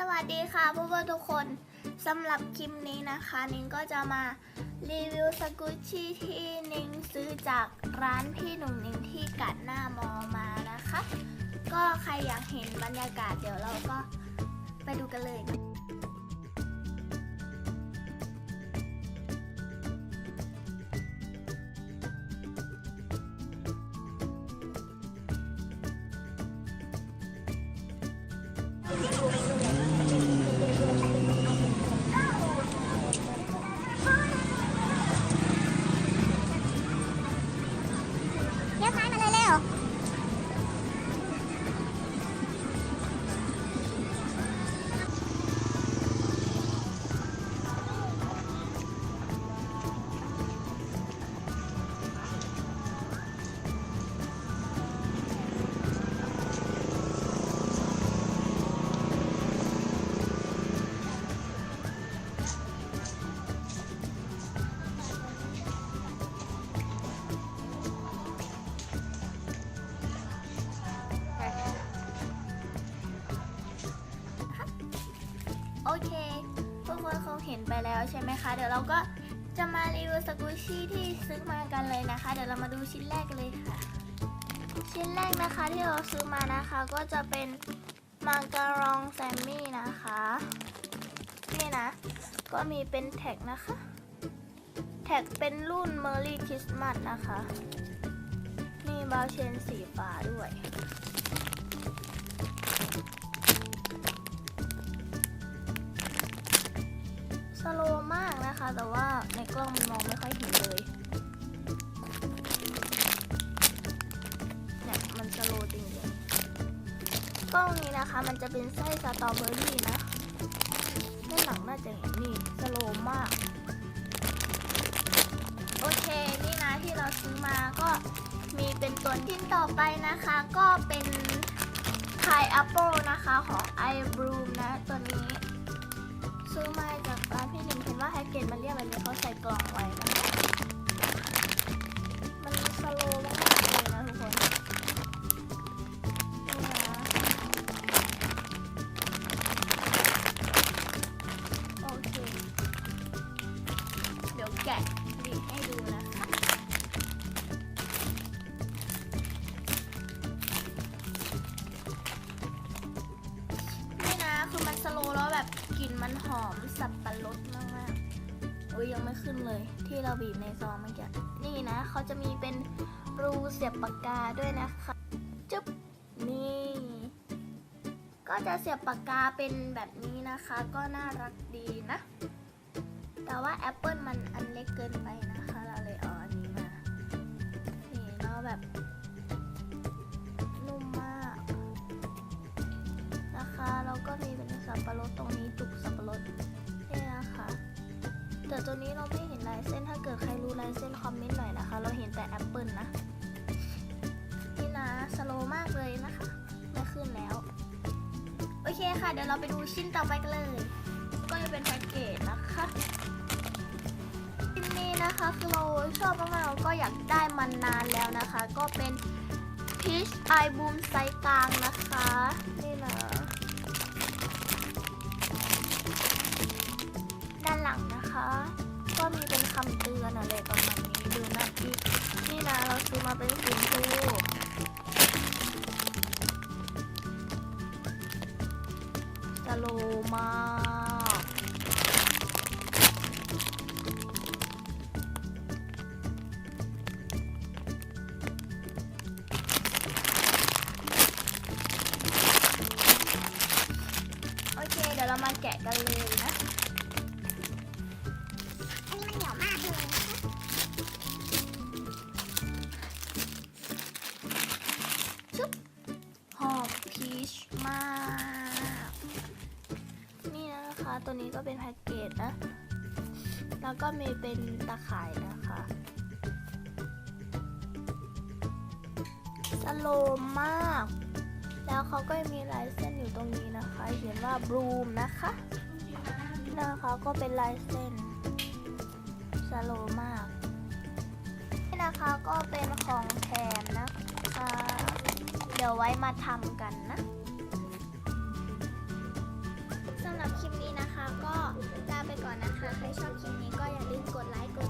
สวัสดีค่ะเพื่อนๆทุกคนสำหรับคลิปนี้นะคะ นิ้งก็จะมารีวิวสกุชชี่ที่นิ้งซื้อจากร้านพี่หนุ่มนิ้งที่กัดหน้ามอมานะคะ ก็ใครอยากเห็นบรรยากาศเดี๋ยวเราก็ไปดูกันเลย ทุกคนคงเห็นไปแล้วใช่ไหมคะ เดี๋ยวเราก็จะมารีวิวสกุชชี่ที่ซื้อมากันเลยนะคะ เดี๋ยวเรามาดูชิ้นแรกกันเลยค่ะ ชิ้นแรกนะคะที่เราซื้อมานะคะ ก็จะเป็นมังการองแซมมี่นะคะ นี่นะ ก็มีเป็นแท็กนะคะ แท็กเป็นรุ่น Merry Christmas นะคะนี่บาวเชนสีฟ้าด้วย โลมากนะคะ แต่ว่าในกล้องมันมองไม่ค่อยเห็นเลยเนี่ยมันสโลจริงๆกล้องนี้นะคะ มันจะเป็นไส้สตรอเบอรี่นะด้านหลังน่าจะเห็นนี่สโลมาก โอเคนี่นะที่เราซื้อมาก็มีเป็นตัวชิ้นต่อไปนะคะ ก็เป็นไข่แอปเปิลนะคะของ i b r o o m นะตัว ห็นมันเรียกแบบนี้เขาใส่กล่องไว้มันสโลว์มากๆเลยนะทุกคนโอเค เดี๋ยวแกะดีดให้ดูนะคะนี่นะคือมันสโลว์แล้วแบบกลิ่นมันหอมสับปะรดมากๆ อ้ยยังไม่ขึ้นเลย ที่เราบีบในซองเมื่อกี้นี่นะเขาจะมีเป็นรูเสียบปากกาด้วยนะคะจุ๊บนี่ ก็จะเสียบปากกาเป็นแบบนี้นะคะ ก็น่ารักดีนะ แต่ว่าแอปเปิลมันอันเล็กเกินไปนะคะ เราเลยเอาอันนี้มา นี่แล้วแบบนุ่มมากนะคะแล้วก็มีเป็นสับปะรดตรงนี้จุกสับปะรด แต่ตัวนี้เราไม่เห็นลายเส้นถ้าเกิดใครรู้ลายเส้นคอมเมนต์หน่อยนะคะ เราเห็นแต่แอปเปิลนะ นี่นะสโลมากเลยนะคะไม่ขึ้นแล้ว โอเคค่ะ เดี๋ยวเราไปดูชิ้นต่อไปกันเลย ก็จะเป็นแพ็กเกจนะคะชิ้นนี้นะคะคือเราชอบมากๆก็อยากได้มันนานแล้วนะคะ ก็เป็น Peach Eye Boom ไซส์กลางนะคะ นี่นะเราซื้อมาเป็นสีชมพูสโลมากโอเค เดี๋ยวเรามาแกะกันเลยนะ นี้ก็เป็นแพ็กเกจนะ แล้วก็มีเป็นตะข่ายนะคะสโลว์มาก แล้วเขาก็มีลายเส้นอยู่ตรงนี้นะคะ เขียนว่าบลูมนะคะนะคะก็เป็นลายเส้นสโลว์มาก นี่นะคะก็เป็นของแถมนะคะเดี๋ยวไว้มาทำกันนะสำหรับคลิป ก็ลาไปก่อนนะคะ ใครชอบคลิปนี้ก็อย่าลืมกดไลค์กด